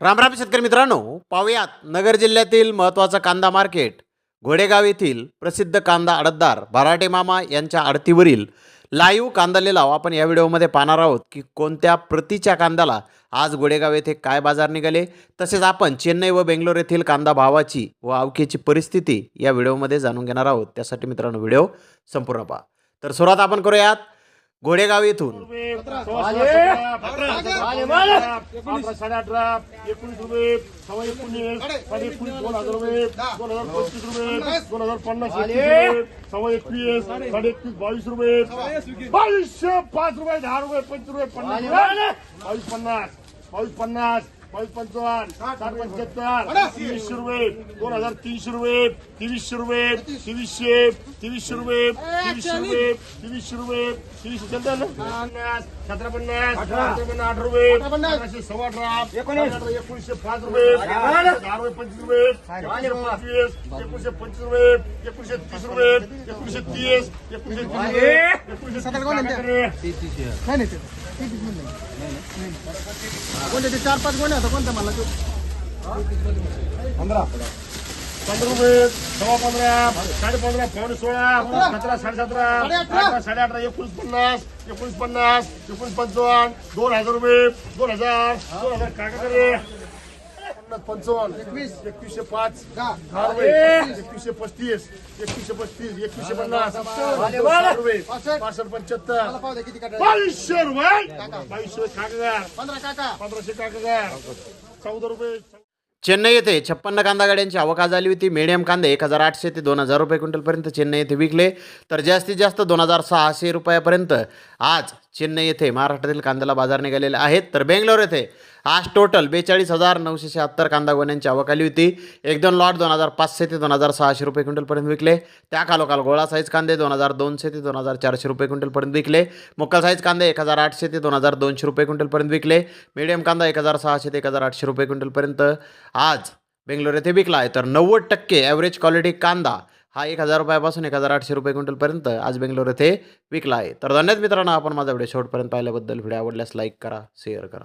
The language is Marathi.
रामराम शेतकरी मित्रांनो पाहुयात नगर जिल्ह्यातील महत्त्वाचं कांदा मार्केट घोडेगाव येथील प्रसिद्ध कांदा आडतदार भराटे मामा यांच्या आडतीवरील लाईव्ह कांदा लिलाव आपण या व्हिडिओमध्ये पाहणार आहोत की कोणत्या प्रतीच्या कांद्याला आज गोडेगाव येथे काय बाजार निघाले तसेच आपण चेन्नई व बेंगलोर येथील कांदा भावाची व अवकेची परिस्थिती या व्हिडिओमध्ये जाणून घेणार आहोत त्यासाठी मित्रांनो व्हिडिओ संपूर्ण पहा तर सुरुवात आपण करूयात घोडेगाव येथून अठरा साडे अठरा एकोणीस रुपये सव्वा एकोणीस साडे एकोणीस दोन हजार रुपये दोन हजार पंचवीस रुपये दोन हजार पन्नास एकवीस रुपये सव्वा एकवीस साडे एकवीस बावीस रुपये बावीसशे पाच रुपये दहा रुपये पंचवीस रुपये पन्नास रुपये बावीस पन्नास बावीस पन्नास बावीस पंचावन्न साठ पंच्याहत्तर तीनशे रुपये दोन हजार तीनशे रुपये तेवीसशे रुपये तेवीसशे तेवीसशे रुपये तेवीसशे रुपये तेवीसशे रुपये तेवीसशे चलतं ना पन्नास सतरा पन्नास सतरा पन्नास आठ रुपये अठराशे सव्वा अठरा एकोणीसशे पाच रुपये दहा रुपये पंचवीस रुपये एकोणीसशे पंचवीस एकोणीसशे पंचवीस रुपये एकोणीसशे तीस रुपये एकोणीसशे तीस एकोणीसशे तीस रुपये एकोणीसशे तीस रुपये. नाही नाही ते- ते तीच म्हणलं. नाही, नाही. कोणते ते चार पाच गोणे होता कोणता मला तो पंधरा रुपये सव्वा पंधरा साडे पंधरा पावणे सोळा सतरा साडे सतरा अठरा साडे अठरा एकोणीस पन्नास एकोणीस पन्नास एकोणीस पंचावन्न दोन हजार रुपये दोन हजार दोन हजार काय करे पन्नास पंचावन्न एकवीस एकवीसशे पाच पस्तीस एकवीसशे पस्तीस एकवीसशे पन्नास साठ रुपये पासष्ट पंच्याहत्तर मला पाहू द्या किती काढायचे. बावीसशे रुपये बावीसशे काका पंधरा काका पंधराशे काका चौदा रुपये चेन्नई येथे छप्पन्न कांदा गाड्यांची आवक आज झाली होती मिडियम कांदे एक हजार आठशे ते दोन हजार रुपये क्विंटलपर्यंत चेन्नई येथे विकले तर जास्तीत जास्त दोन हजार सहाशे रुपयापर्यंत आज चेन्नई येथे महाराष्ट्रातील कांद्याला बाजार निघालेले आहेत तर बेंगलोर येथे आज टोटल बेचाळीस हजार नऊशे शहात्तर कांदा गोण्यांची आवक आली होती. एक दोन लॉट दोन हजार पाचशे ते दोन हजार सहाशे रुपये क्विंटलपर्यंत विकले. त्या खालोखाल गोळा साईज कांदे दोन हजार दोनशे ते दोन हजार चारशे रुपये क्विंटलपर्यंत विकले. मुक्कल साईज कांदे एक हजार आठशे ते दोन हजार दोनशे रुपये क्विंटलपर्यंत विकले. मिडियम कांदा एक हजार सहाशे ते एक हजार आठशे रुपये क्विंटलपर्यंत आज बेंगलोर येथे विकला आहे. तर नव्वद टक्के ॲव्हरेज क्वालिटी कांदा हा एक हजार रुपयापासून एक हजार आठशे रुपये क्विंटलपर्यंत आज बेंगलोर येथे विकला आहे. तर धन्यवाद मित्रांनो आपण माझा व्हिडिओ शेवटपर्यंत पाहिल्याबद्दल. व्हिडिओ आवडल्यास लाईक करा शेअर करा.